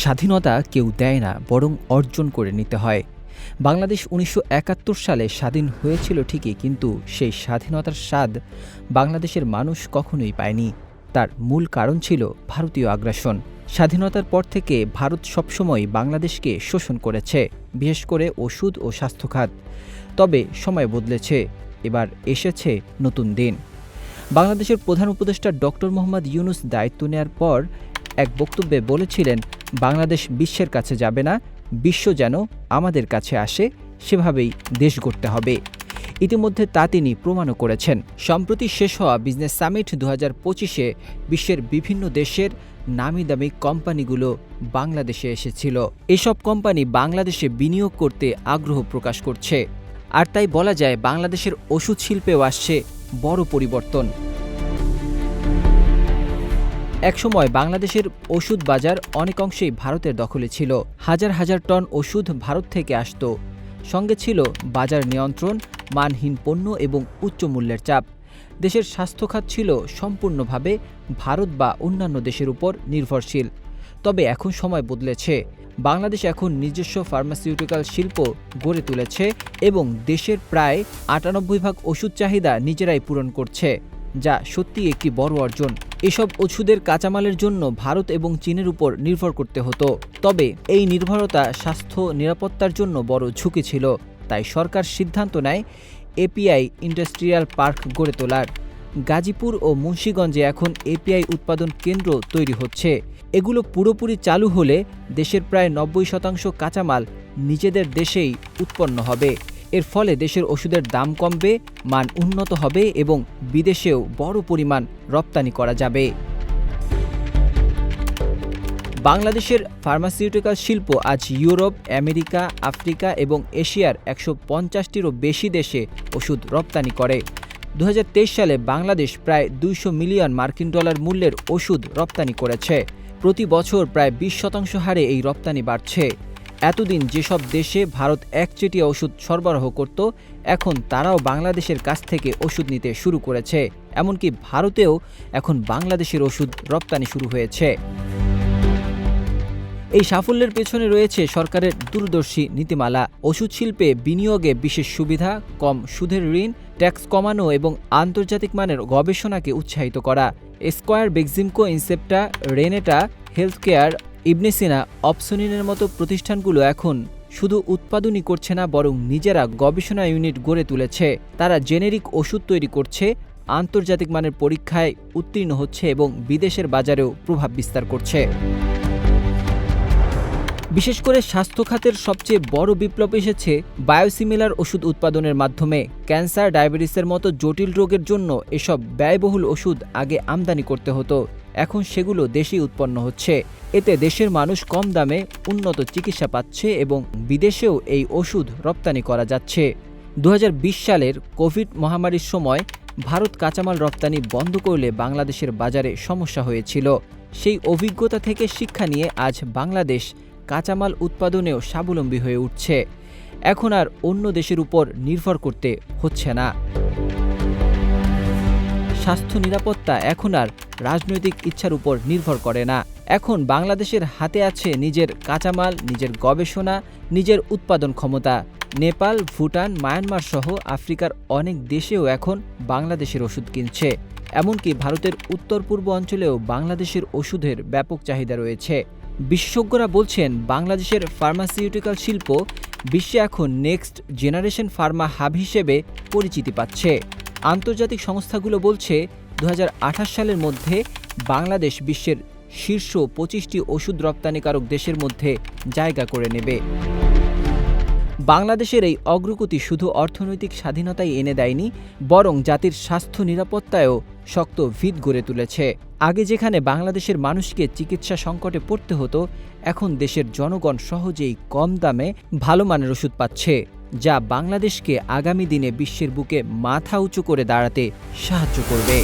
স্বাধীনতা কেউ দেয় না, বরং অর্জন করে নিতে হয়। বাংলাদেশ উনিশশো একাত্তর সালে স্বাধীন হয়েছিল ঠিকই, কিন্তু সেই স্বাধীনতার স্বাদ বাংলাদেশের মানুষ কখনোই পায়নি। তার মূল কারণ ছিল ভারতীয় আগ্রাসন। স্বাধীনতার পর থেকে ভারত সবসময় বাংলাদেশকে শোষণ করেছে, বিশেষ করে ওষুধ ও স্বাস্থ্যখাত। তবে সময় বদলেছে, এবার এসেছে নতুন দিন। বাংলাদেশের প্রধান উপদেষ্টা ডক্টর মোহাম্মদ ইউনুস দায়িত্ব নেয়ার পর এক বক্তব্যে বলেছিলেন বাংলাদেশ বিশ্বের কাছে যাবে না, বিশ্ব যেন আমাদের কাছে আসে, সেভাবেই দেশ গড়তে হবে। ইতিমধ্যে তা তিনি প্রমাণও করেছেন। সম্প্রতি শেষ হওয়া বিজনেস সামিট দু হাজার পঁচিশে বিশ্বের বিভিন্ন দেশের নামি দামি কোম্পানিগুলো বাংলাদেশে এসেছিল। এসব কোম্পানি বাংলাদেশে বিনিয়োগ করতে আগ্রহ প্রকাশ করছে। আর তাই বলা যায়, বাংলাদেশের ওষুধ শিল্পেও আসছে বড় পরিবর্তন। একসময় বাংলাদেশের ওষুধ বাজার অনেক অংশেই ভারতের দখলে ছিল। হাজার হাজার টন ওষুধ ভারত থেকে আসত। সঙ্গে ছিল বাজার নিয়ন্ত্রণ, মানহীন পণ্য এবং উচ্চ মূল্যের চাপ। দেশের স্বাস্থ্যখাত ছিল সম্পূর্ণভাবে ভারত বা অন্যান্য দেশের উপর নির্ভরশীল। তবে এখন সময় বদলেছে। বাংলাদেশ এখন নিজস্ব ফার্মাসিউটিক্যাল শিল্প গড়ে তুলেছে এবং দেশের প্রায় আটানব্বই ভাগ ওষুধ চাহিদা নিজেরাই পূরণ করছে, যা সত্যি একটি বড় অর্জন। এসব ওষুধের কাঁচামালের জন্য ভারত এবং চীনের উপর নির্ভর করতে হতো। তবে এই নির্ভরতা স্বাস্থ্য নিরাপত্তার জন্য বড় ঝুঁকি ছিল। তাই সরকার সিদ্ধান্ত নেয় এপিআই ইন্ডাস্ট্রিয়াল পার্ক গড়ে তোলার। গাজীপুর ও মুন্সীগঞ্জে এখন এপিআই উৎপাদন কেন্দ্র তৈরি হচ্ছে। এগুলো পুরোপুরি চালু হলে দেশের প্রায় নব্বই শতাংশ কাঁচামাল নিজেদের দেশেই উৎপন্ন হবে। এর ফলে দেশের ওষুধের দাম কমবে, মান উন্নত হবে এবং বিদেশেও বড় পরিমাণ রপ্তানি করা যাবে। বাংলাদেশের ফার্মাসিউটিক্যাল শিল্প আজ ইউরোপ, আমেরিকা, আফ্রিকা এবং এশিয়ার একশো পঞ্চাশটিরও বেশি দেশে ওষুধ রপ্তানি করে। দু হাজার তেইশ সালে বাংলাদেশ প্রায় দুইশো মিলিয়ন মার্কিন ডলার মূল্যের ওষুধ রপ্তানি করেছে। প্রতি বছর প্রায় বিশ শতাংশ হারে এই রপ্তানি বাড়ছে। এতদিন যেসব দেশে ভারত একচেটিয়া ওষুধ সরবরাহ করত, এখন তারাও বাংলাদেশের কাছ থেকে ওষুধ নিতে শুরু করেছে। এমনকি ভারতেও এখন বাংলাদেশের ওষুধ রপ্তানি শুরু হয়েছে। এই সাফল্যের পেছনে রয়েছে সরকারের দূরদর্শী নীতিমালা। ওষুধ শিল্পে বিনিয়োগে বিশেষ সুবিধা, কম সুদের ঋণ, ট্যাক্স কমানো এবং আন্তর্জাতিক মানের গবেষণাকে উৎসাহিত করা। Square, Beximco, Incepta, Renata, health care Ibn Sina অপসনিনের মতো প্রতিষ্ঠানগুলো এখন শুধু উৎপাদনই করছে না, বরং নিজেরা গবেষণা ইউনিট গড়ে তুলেছে। তারা জেনেরিক ওষুধ তৈরি করছে, আন্তর্জাতিক মানের পরীক্ষায় উত্তীর্ণ হচ্ছে এবং বিদেশের বাজারেও প্রভাব বিস্তার করছে। বিশেষ করে স্বাস্থ্য খাতের সবচেয়ে বড় বিপ্লব এসেছে বায়োসিমিলার ওষুধ উৎপাদনের মাধ্যমে। ক্যান্সার, ডায়াবেটিসের মতো জটিল রোগের জন্য এসব ব্যয়বহুল ওষুধ আগে আমদানি করতে হতো। এখন সেগুলো দেশেই উৎপন্ন হচ্ছে। এতে দেশের মানুষ কম দামে উন্নত চিকিৎসা পাচ্ছে এবং বিদেশেও এই ওষুধ রপ্তানি করা যাচ্ছে। দু হাজার বিশ সালের কোভিড মহামারীর সময় ভারত কাঁচামাল রপ্তানি বন্ধ করলে বাংলাদেশের বাজারে সমস্যা হয়েছিল। সেই অভিজ্ঞতা থেকে শিক্ষা নিয়ে আজ বাংলাদেশ কাঁচামাল উৎপাদনেও স্বাবলম্বী হয়ে উঠছে। এখন আর অন্য দেশের উপর নির্ভর করতে হচ্ছে না। স্বাস্থ্য নিরাপত্তা এখন আর রাজনৈতিক ইচ্ছার উপর নির্ভর করে না। এখন বাংলাদেশের হাতে আছে নিজের কাঁচামাল, নিজের গবেষণা, নিজের উৎপাদন ক্ষমতা। নেপাল, ভুটান, মায়ানমার সহ আফ্রিকার অনেক দেশেও এখন বাংলাদেশের ওষুধ কিনছে। এমনকি ভারতের উত্তর পূর্ব অঞ্চলেও বাংলাদেশের ওষুধের ব্যাপক চাহিদা রয়েছে। বিশেষজ্ঞরা বলছেন, বাংলাদেশের ফার্মাসিউটিক্যাল শিল্প বিশ্বে এখন নেক্সট জেনারেশন ফার্মা হাব হিসেবে পরিচিতি পাচ্ছে। আন্তর্জাতিক সংস্থাগুলো বলছে দু হাজার আঠাশ সালের মধ্যে বাংলাদেশ বিশ্বের শীর্ষ পঁচিশটি ওষুধ রপ্তানিকারক দেশের মধ্যে জায়গা করে নেবে। বাংলাদেশের এই অগ্রগতি শুধু অর্থনৈতিক স্বাধীনতাই এনে দেয়নি, বরং জাতির স্বাস্থ্য নিরাপত্তায়ও শক্ত ভিত গড়ে তুলেছে। আগে যেখানে বাংলাদেশের মানুষকে চিকিৎসা সংকটে পড়তে হতো, এখন দেশের জনগণ সহজেই কম দামে ভালো মানের ওষুধ পাচ্ছে, যা বাংলাদেশকে আগামী দিনে বিশ্বের বুকে মাথা উঁচু করে দাঁড়াতে সাহায্য করবে।